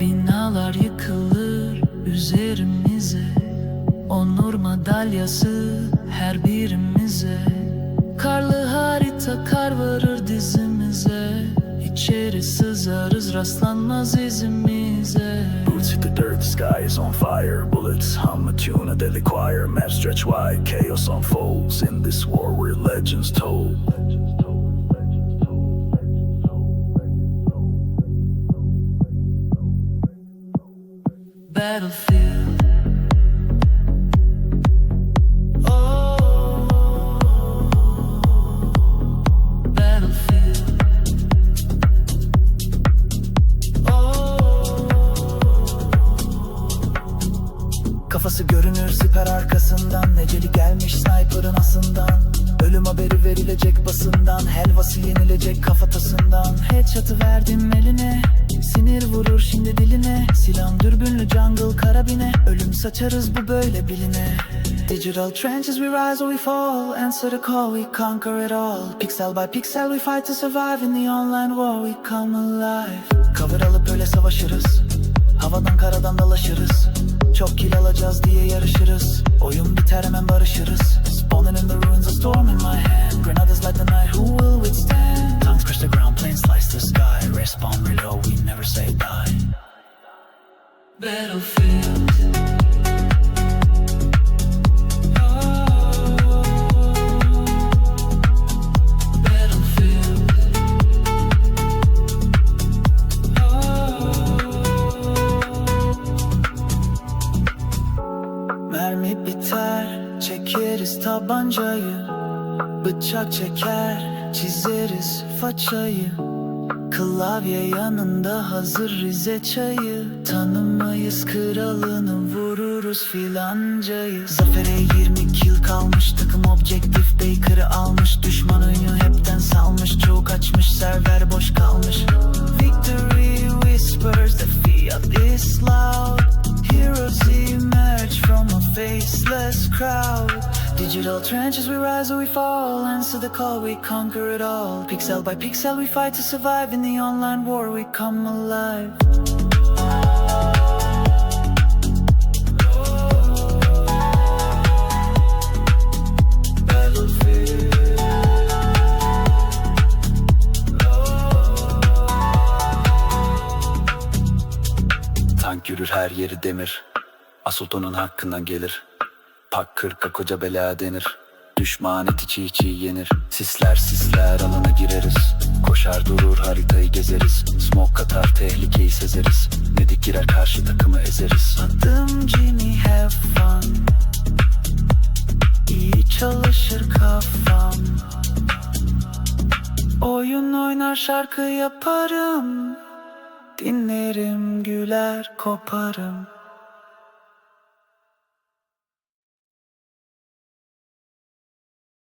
Binalar yıkılır üzerimize Onur madalyası her birimize. Karlı harita kar varır sızarız rastlanmaz izimize Boots hit the dirt, the sky is on fire. Bullets hum a tune, a deadly choir. Maps stretch wide, chaos unfolds. In this war, we're legends told. Battlefield Kafası görünür siper arkasından. Neceli gelmiş sniper'ın asından Ölüm haberi verilecek basından. Helvası yenilecek kafatasından. Headshot'ı verdim eline. Sinir vurur şimdi diline. Silah dürbünlü jungle karabine. Ölüm saçarız bu böyle biline. Digital trenches we rise or we fall. Answer the call we conquer it all. Pixel by pixel we fight to survive In the online war. We come alive. Cover alıp öyle savaşırız. Havadan karadan dalaşırız Alacağız diye yarışırız. Oyun biter hemen barışırız. Spawning in the ruins a storm in my hand. Grenades light the night who will withstand çekeriz tabancayı Bıçak çeker çizeriz façayı. Klavye yanında hazır Rize çayı. Tanımayız kralını vururuz filancayı. Zafere 20 kill kalmış takım objektif Baker'ı almış. Düşman oyunu hepten Digital trenches we rise or we fall Answer the call we conquer it all Pixel by pixel we fight to survive In the online war we come alive Tank yürür her yeri demir. Asulton'un hakkından gelir. Pak kırka koca bela denir. Düşman eti çiğ çiğ yenir. Sisler sisler alana gireriz. Koşar durur haritayı gezeriz. Smoke katar tehlikeyi sezeriz. Medik girer karşı takımı ezeriz. Adım Jimmy have fun İyi çalışır kafam Oyun oynar şarkı yaparım Dinlerim güler koparım